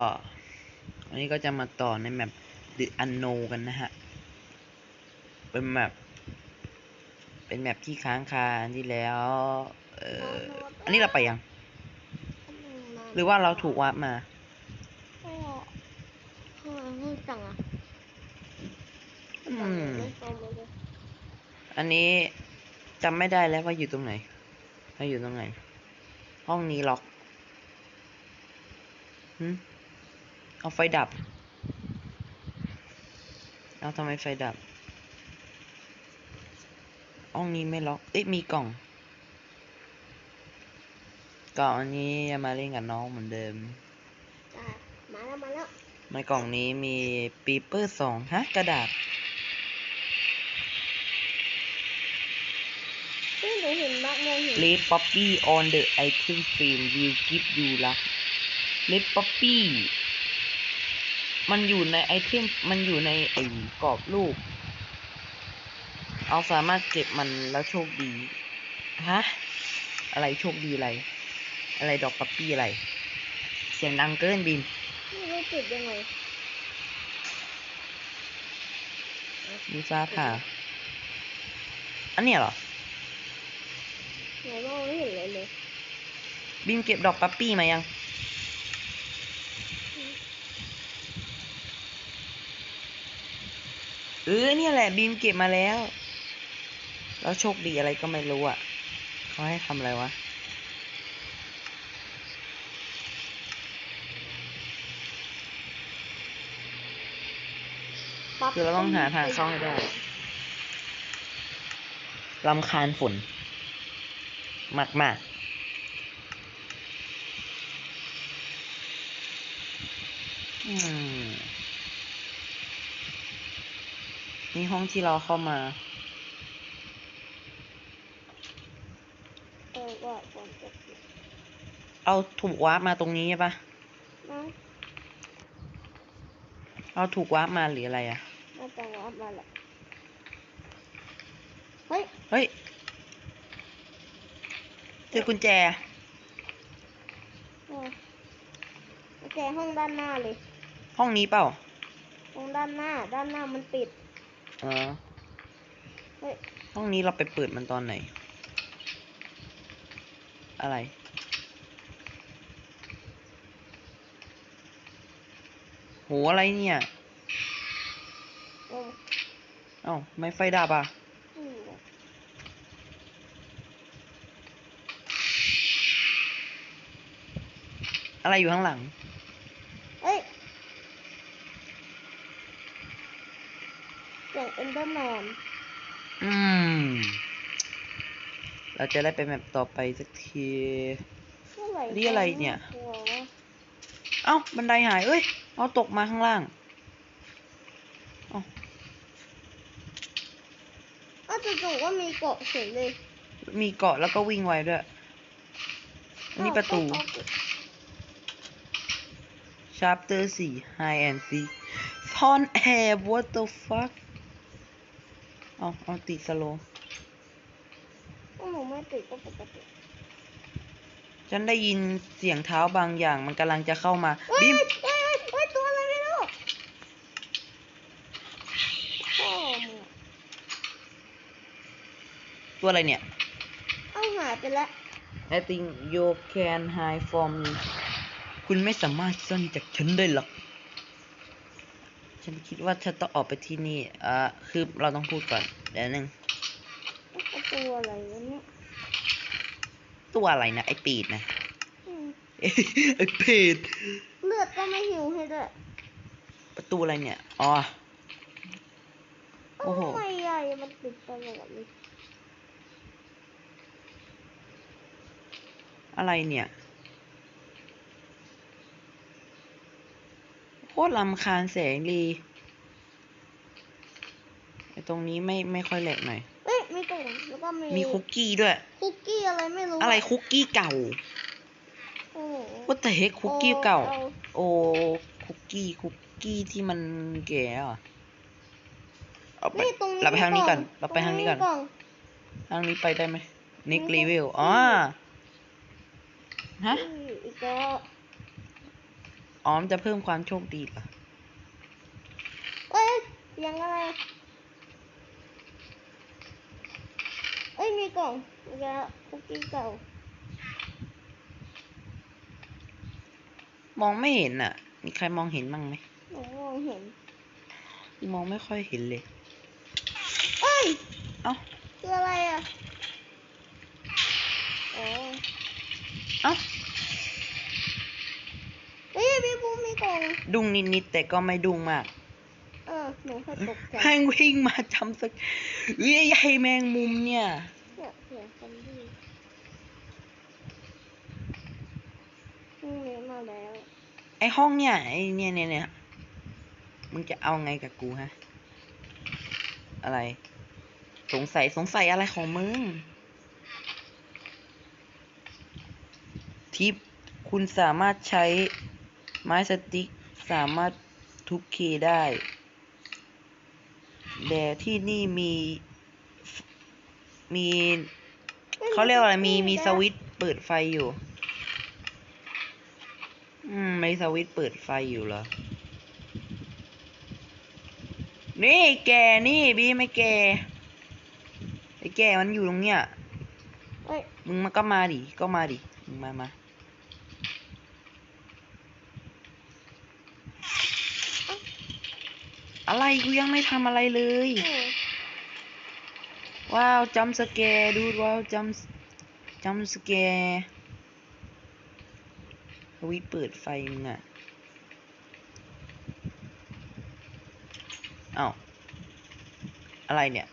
ก็วันนี้ก็จะมาต่อในแมป The Unknown กันนะฮะ เป็นแมปเป็นแมปที่ค้างคาอันที่แล้ว เอ่ออันนี้เราไปยัง หรือว่าเราถูกวาร์ปมาก็ทำไมพูดจังอะอืมไม่ตรงเลยอันนี้จำไม่ได้แล้วว่าอยู่ตรงไหนว่าอยู่ตรงไหน ห้องนี้ล็อกหึ เอาไฟดับ เอาทำไมไฟดับห้องนี้ไม่ล็อก เอ๊ะมีกล่องกล่องอันนี้จะมาเล่นกับน้องเหมือนเดิมจ้ามาแล้วมาแล้วในกล่องนี้มีปีเปอร์สองฮะกระดาษซึ่งหนูเห็นมากมองเห็น Red Poppy on the item frame will give you luck Red Poppy มั นอยู่ในไอเทมมันอยู่ในไอ้กรอบรูป เอาสามารถเก็บมันแล้วโชคดีฮะอะไรโชคดีอะไร อะไรดอกป๊อปปี้อะไร เสียงดังเกินบิมไม่รู้จุดยังไงดูฟ้าผ่าอันเนี้ยเหรอไหนมองไม่เห็นเลยเลยบิมเก็บดอกป๊อปปี้มายัง เออเนี่ยแหละบีมเก็บมาแล้ว แล้วโชคดีอะไรก็ไม่รู้อะเขาให้ทำอะไรวะคือเราต้องหาทางเข้าให้ได้ลำคาญฝนมากมากอืม นี่ห้องที่เราเข้ามา เออว่าก่อนจะเอาถูกวาร์ปมาตรงนี้ใช่ปะนะเอาถูกวาร์ปมาหรืออะไรอะน่าจะว่ามาแหละเฮ้ยเฮ้ยเจอกุญแจ เออโอเคห้องด้านหน้าเลย ห้องนี้เปล่าห้องด้านหน้า ด้านหน้ามันปิด อ๋อเฮ้ยห้องนี้เราไปเปิดมันตอนไหน อะไร โห อะไรเนี่ยโอ้เอ้าไม่ไฟดับอะ อืมอะไรอยู่ข้างหลัง เฮ้ย เสียงเอนเดอร์แมนอืม เราจะได้ไปแมปต่อไปสักที นี่อะไรเนี่ยกลัววะเอ้า บันไดหาย เอ้ย เอาตกมาข้างล่างเอ้าอ้าวจู่ๆก็มีเกาะเฉยเลย มีเกาะแล้วก็วิ่งไวด้วย อันนี้ประตูอ้าวก็ chapter สี่ high and seek ซ่อนแอบ what the fuck เอาเอาติดสโลก็หนูไม่ติดก็ปกติฉันได้ยินเสียงเท้าบางอย่างมันกำลังจะเข้ามาเฮ้ยบิมเฮ้ยเฮ้ยเฮ้ยตัวอะไรไม่รู้พ่อมึงอะตัวอะไรเนี่ย เอาหายไปแล้ว I think you can hide from me คุณไม่สามารถซ่อนจากฉันได้หรอก ฉันคิดว่าฉันต้องออกไปที่นี่อ่าคือเราต้องพูดก่อนเดี๋ยวนึงเอาตัวอะไรวะเนี่ยตัวอะไรนะไอปีดนะอืมไอปีดเลือดก็ไม่หิวให้ด้วยประตูอะไรเนี่ยอ๋อโอ้โหทำไมใหญ่มันติดตลอดเลยอะไรเนี่ย โค ตรลำคาญแสงดีไอตรงนี้ไม่ไม่ค่อยแหลกหน่อย เอ้ยมีกล่องแล้วก็มีมีคุกกี้ด้วย คุกกี้อะไรไม่รู้อะไรคุกกี้เก่าโอ้โหว่าแต่เฮกคุกกี้เก่าอโอ้คุกกี้คุกกี้ที่มันแก่อะเอาไปนี่ตรงนี้เราไปทางนี้ก่อนมีเราไปทางนี้ก่อน ตรล่งทางนี้ไปได้ไหม next นี่ level อ๋อ ฮะอีกแล้ว อ๋อมนจะเพิ่มความโชคดีเหรอเอ้ยเสียังอะไรเอ้ยมีกล่องอีกแล้วคุกกี้เก่ามองไม่เห็นอะ มีใครมองเห็นบ้างไหมหนูมองเห็น มองไม่ค่อยเห็นเลย เอ้ย เอ้าคืออะไรอะ อ๋อ เอ้า เฮ้ยพี่บูมมีกล่อ งดุ้งนิดๆแต่ก็ไม่ดุ้งมาก เออหนูแค่ตกใจแม่งวิ่งมาจำสักเอ้ยไอ้แมงมุมเนี่ย เนี่ยเสียงซอมบี้พรุ่งนี้มาแล้วไอห้องเนี่ยไอเนี่ยเนี่ยเนี่ยมึงจะเอาไงกับกูฮะ อะไร สงสัยสงสัยอะไรของมึงทิปคุณสามารถใช้ ไม้สติ๊กสามารถทุบเคได้แต่ที่นี่มีมีเขาเรียกว่าอะไรมีมีสวิตช์เปิดไฟอยู่อืมมีสวิตช์เปิดไฟอยู่เหรอ นี่แกนี่บีไม่แกไอ้แกมันอยู่ตรงเนี้ยเอ้ยมึงมาก็มาดิก็มาดิมึงมามา อะไรกูยังไม่ทำอะไรเลยเออว้าวจัมสแกร์ดูว้าวจัมจัมสแกร์สวิตช์เปิดไฟมึงอะเอ้าอะไรเนี่ย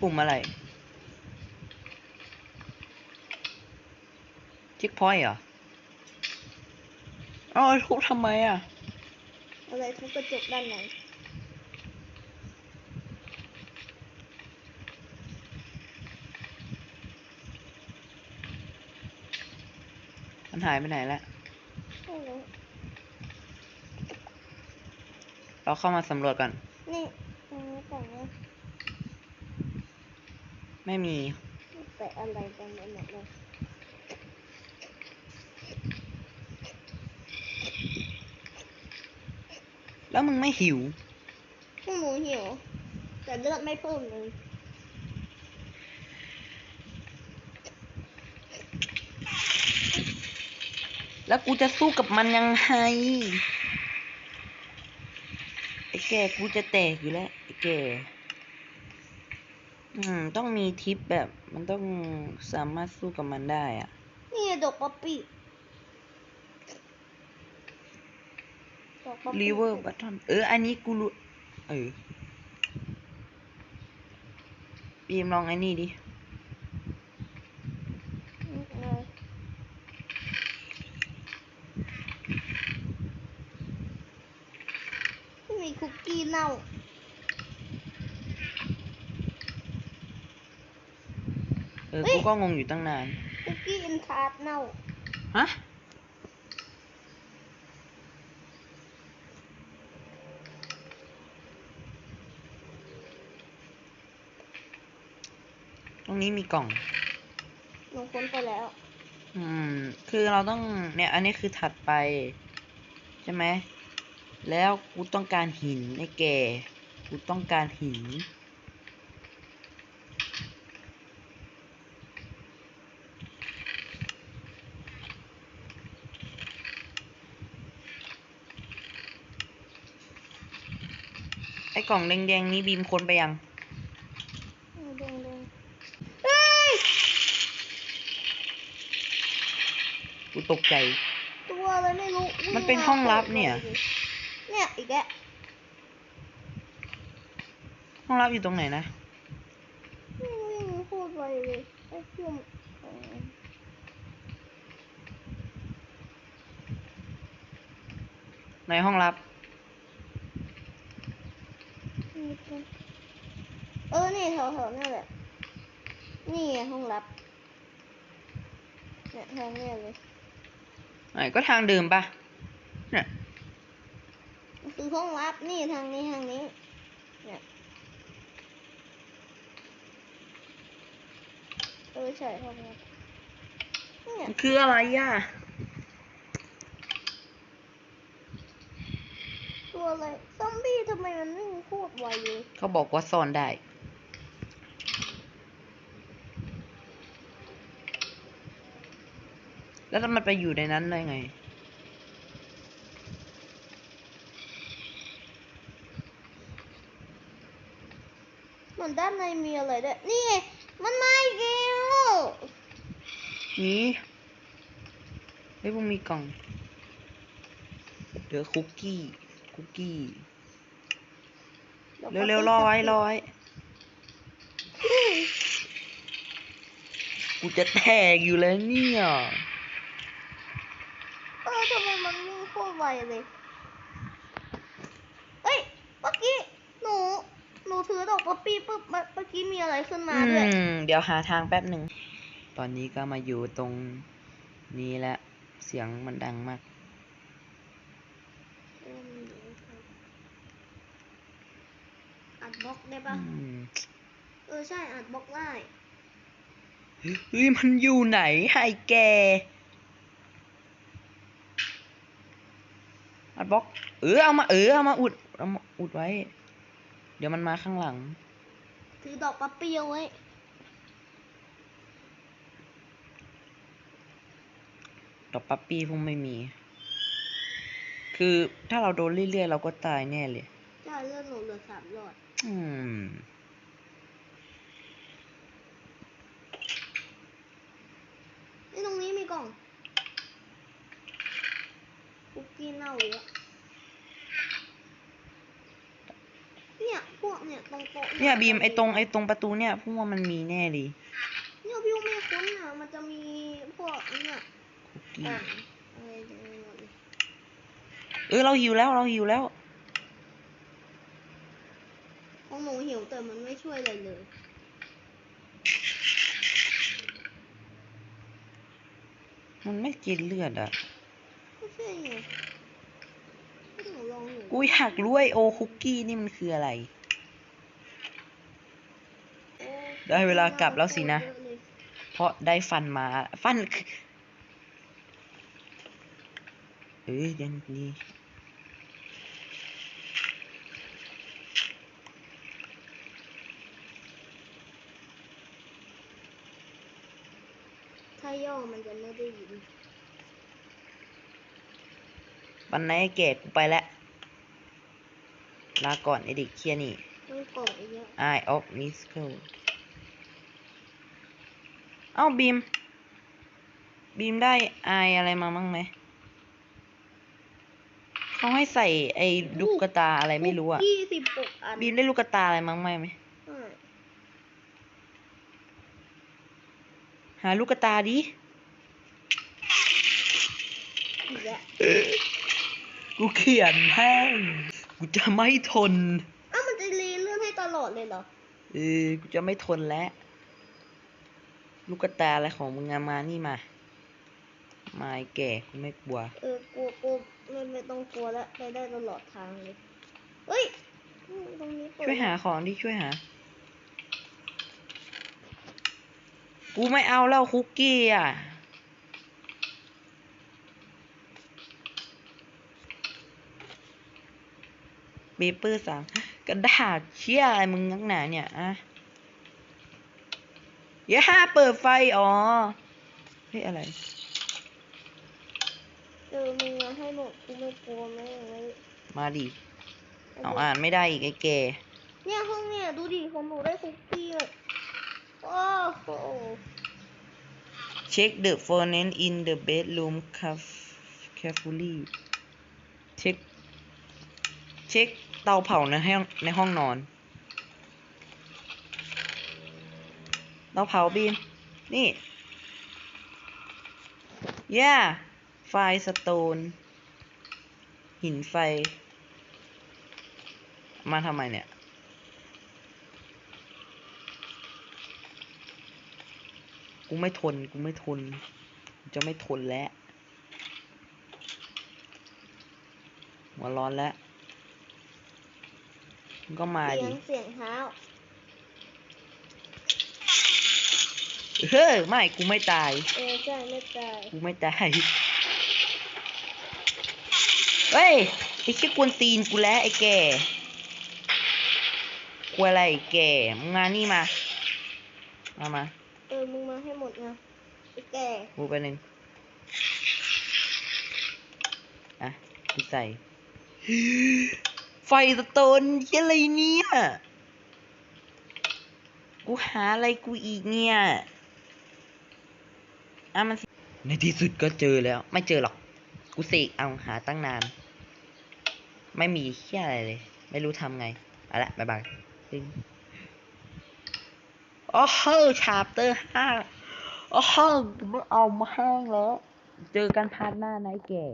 ปุ่มอะไรเช็คพอยต์เหรอ เอ้าวทุบทำไมอะอะไรทุบกระจกด้านไหนมันหายไปไหนแล้วไม่รู้เราเข้ามาสำรวจก่อนนี่ตรงนี้แต่งเนี่ยไม่มีแปะอะไรกันไปหมดเลย แล้วมึงไม่หิวพวกหนูหิว แต่เลือดไม่เพิ่มเลย แล้วกูจะสู้กับมันยังไง ไอ้แกกูจะแตกอยู่แล้วไอ้แกอืม ต้องมีทิปแบบ มันต้องสามารถสู้กับมันได้อะนี่ไงดอกป๊อปปี้ดอกป๊อปปี้ รีเวอร์บัตทอนเออ อันนี้กูรู้เออบีมลองไอ้นี่ดินี่เลยไม่มีคุกกี้เน่าเออเฮ้ยกูก็งงอยู่ตั้งนาน คุกกี้อินทาร์ตเน่า ฮะ รงนี้มีกล่อง หนูค้นไปแล้ว อืม คือเราต้องเนี่ย อันนี้คือถัดไป ใช่ไหม แล้วกูต้องการหินไอ้แกกูต้องการหิน ไอ้กล่องแดงๆนี้บีมค้นไปยัง เด้งเด้งเฮ้ย กู ตกใจ ตัวอะไรไม่รู้วิ่มันเป็นห้องลับเนี่ย เนี่ยอีกแล้วห้องรับอยู่ตรงไหนนะ วิ่งวิ่งโคตรไวเลยไอ้เชื่อมเออในห้องรับ นี่เป็นเออนี่แถวๆนี่แหละ นี่ไงห้องลับเนี่ยทางเนี่ยเลย ไหนก็ทางเดิมปะเนี่ยมันคือห้องลับนี่ทางนี้ทางนี้เนี่ยเออใช่ห้องลับมันคืออะไรอะตัวอะไรซอมบี้ทำไมมันวิ่งโคตรไวเลยเขาบอกว่าซ่อนได้ แล้วมันไปอยู่ในนั้นได้ไงเหมือนด้านในมีอะไรด้วยนี่ไงมันมาอีกแล้วนี่เฮ้ยพวกมีกล่องเดี๋ยวคุกกี้ คุกกี้ เร็วๆรอไว้รอไว้กูจะแตกอยู่แล้วเนี่ย เออทำไมมันวิ่งโคต รไวเลยเอ้ย เมื่อกี้ หนู หนูถือดอกป๊อปปี้ปุ๊บ เมื่อเมื่อกี้มีอะไรขึ้นมาอืด้วยมเดี๋ยวหาทางแป๊บหนึ่ง ตอนนี้ก็มาอยู่ตรงนี้แล้ว เสียงมันดังมาก อัดบล็อกได้อืปะมเออใช่อัดบล็อกได้ เฮ้ย มันอยู่ไหนไอ้แกอัด บล็อก เออเอามาเออเอามาอุดเอามาอุดไว้ เดี๋ยวมันมาข้างหลัง ถือดอกป๊อปปี้เอาไว้ดอกปั๊ปปี้พวกไม่มี คือถ้าเราโดนเรื่อยๆเราก็ตายแน่เลยใช่เลือดหนูเหลือสามหลอด อืมไอ้ตรงนี้มีกล่องคุกกี้เน่าเยอะ เนี่ยพวกเนี่ยตรงโต๊ะเนี่ยบีมไอ้ตรงไอ้ตรงประตูเนี่ยพวกว่ามันมีแน่เลยเนี่ยพี่ไม่คุ้นอะมันจะมีพวกไอ้เนี่ยคุกกี้อ่างอะไรเต็มไปหมดเลยเออเราหิวแล้วเราหิวแล้วของหนูหิวแต่มันไม่ช่วยอะไรเลยมันไม่กินเลือดอะไม่ใช่ไงหนูลองอยู่กูอยากรู้ไอโอคุกกี้นี่มันคืออะไร โอ้ ได้เวลากลับแล้วสินะเยอเลยเพราะได้ฟันมาฟันคือเอ้ยยังนี่ถ้าย่อมันจะไม่ได้ยินวันไหนไอ้แก่กูไปแล้วลาก่อนไอเด็กเคียนี่ต้องกล่องอีกเยอะ Eye of Miracle เอ้าบีม บีมได้อายอะไรมามั่งไหม เขาให้ใส่ไอ้ลูกกระตาอะไรไม่รู้อะยี่สิบหกอันบีมได้ลูกกระตาอะไรมั่งไหมไหมอ่าหาลูกกระตาดิ อีกแล้วกูเขียนแห้งกูจะไม่ทน อ้าวมันจะรีเลื่อนให้ตลอดเลยเหรอ เออ กูจะไม่ทนแล้ว ลูกกระตาอะไรของมึงอะมานี่มา มาไอ้แก่กูไม่กลัว เออกลัวกลัวไม่ไม่ต้องกลัวแล้วไปได้ตลอดทางเลย เฮ้ยอืมตรงนี้เปิดช่วยหาของดิช่วยหา กูไม่เอาแล้วคุกกี้อะ เบเปอร์สามกระดาษเชี่ยอะไรมึงนักหนาเนี่ยอะ อย่าเปิดไฟ อ๋อเฮ้ยอะไรเจอมึงมาให้หมดกูไม่กลัวแม่งเลยมาดิเอาอ่านไม่ได้อีกไอ้แกเนี่ยห้องเนี่ยดูดิของหนูได้คุกกี้เลยโอ้โห Check the furnace in the bedroom caref- carefully เช็ค เช็คเตาเผาในห้องในห้องนอน เตาเผาบีม นี่ yeah ไฟสโตน หินไฟ มาทำไมเนี่ย กูไม่ทน กูไม่ทน จะไม่ทนแล้วหัวร้อนแล้วก็มาเสียดิงเสียงเท้า เฮ้ยไม่กูไม่ตาย เออใช่ไม่ตายกูไม่ตาย เฮ้ยไอ้แค่กวนตีนกูแล้วไอ้แก่กูอะไรไอ้แก่มึงมานี่มา มามาเออมึงมาให้หมดนะไอ้แก่กูไปหนึ่งอะกูใส่ ไฟสโตนเหี้ยอะไรเนี่ย กูหาอะไรกูอีกเนี่ย อะมัน ในที่สุดก็เจอแล้ว ไม่เจอหรอก กูเสกเอาหาตั้งนาน ไม่มีแค่อะไรเลย ไม่รู้ทำไงเอาละบายบายจริงโอ้โหชาปเตอร์ห้าโอ้โหไม่เอามาห้างแล้ว เจอกันพาร์ทหน้านายแก่